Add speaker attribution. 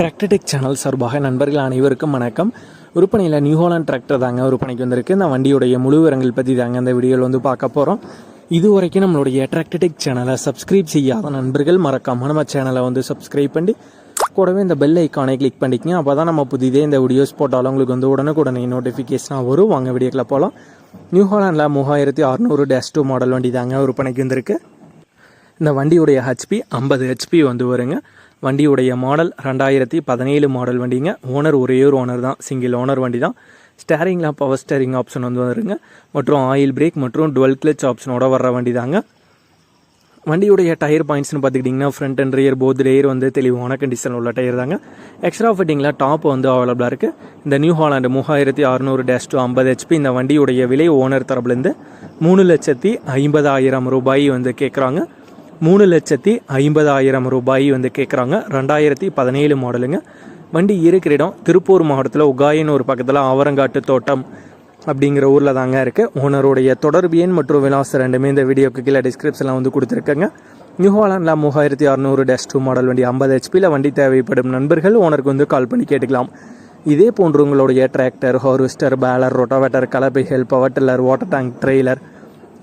Speaker 1: Tractor Tech channel சார்பாக நண்பர்கள் அனைவருக்கும் வணக்கம். விற்பனையில் நியூஹாலண்ட் டிராக்டர் தாங்க விற்பனைக்கு வந்திருக்கு. இந்த வண்டியுடைய முழு விவரங்கள் பற்றி தாங்க இந்த வீடியோவில் வந்து பார்க்க போகிறோம் இது வரைக்கும் நம்மளுடைய டிராக்டர்டெக் சேனலை சப்ஸ்கிரைப் செய்யாத நண்பர்கள் மறக்காம நம்ம சேனலை வந்து சப்ஸ்கிரைப் பண்ணி கூடவே இந்த பெல் ஐக்கானை கிளிக் பண்ணிக்கங்க. அப்போ தான் நம்ம புதிதே இந்த வீடியோஸ் போட்டாலும் உங்களுக்கு வந்து உடனுக்குடனே நோட்டிஃபிகேஷனாக வரும். வாங்க வீடியோக்கில் போகலாம் நியூ மூவாயிரத்தி அறநூறு டேஸ் டூ மாடல் வண்டி தாங்க விற்பனைக்கு வந்திருக்கு. இந்த வண்டியுடைய ஹெச்பி ஐம்பது ஹெச்பி வந்து வருங்க. வண்டியுடைய மாடல் ரெண்டாயிரத்தி பதினேழு மாடல் வண்டிங்க. ஓனர் ஒரே ஒரு ஓனர் தான். சிங்கிள் ஓனர் வண்டி தான். ஸ்டேரிங்கில் பவர் ஸ்டேரிங் ஆப்ஷன் வந்து வருங்க. மற்றும் ஆயில் பிரேக் மற்றும் டுவெல் கிளச் ஆப்ஷனோட வர்ற வண்டி தாங்க. வண்டியுடைய டயர் பாயிண்ட்ஸ்னு பார்த்துக்கிட்டிங்கன்னா front and rear both tyre வந்து தெளிவான கண்டிஷன் உள்ள டயர் தாங்க. எக்ஸ்ட்ரா ஃபிட்டிங்கில் டாப் வந்து அவைலபிளாக இருக்குது இந்த நியூ ஹாலாண்டு மூவாயிரத்தி அறநூறு டேஷ் டூ ஐம்பது ஹெச்பி இந்த வண்டியுடைய விலை ஓனர் தரப்புலேருந்து மூணு லட்சத்தி ஐம்பதாயிரம் ரூபாய் வந்து கேட்குறாங்க மூணு லட்சத்தி ஐம்பதாயிரம் ரூபாய் வந்து கேட்குறாங்க ரெண்டாயிரத்தி பதினேழு மாடலுங்க வண்டி இருக்கிற இடம் திருப்பூர் மாவட்டத்தில் உகாயின் ஒரு பக்கத்தில் ஆவரங்காட்டு தோட்டம் அப்படிங்கிற ஊரில் தாங்க இருக்குது ஓனருடைய தொடர்பு எண் மற்றும் விலாசம் ரெண்டுமே இந்த வீடியோக்கு கீழே டிஸ்கிரிப்ஷனில் வந்து கொடுத்துருக்கேங்க. நியூ ஹாலாண்டில் மூவாயிரத்தி அறநூறு டேஷ் டூ மாடல் வண்டி ஐம்பது ஹெச்பியில் வண்டி தேவைப்படும் நண்பர்கள் ஓனருக்கு வந்து கால் பண்ணி கேட்டுக்கலாம். இதே போன்று உங்களுடைய tractor harvester baler rotavator கலப்பைகள் power tiller water tank trailer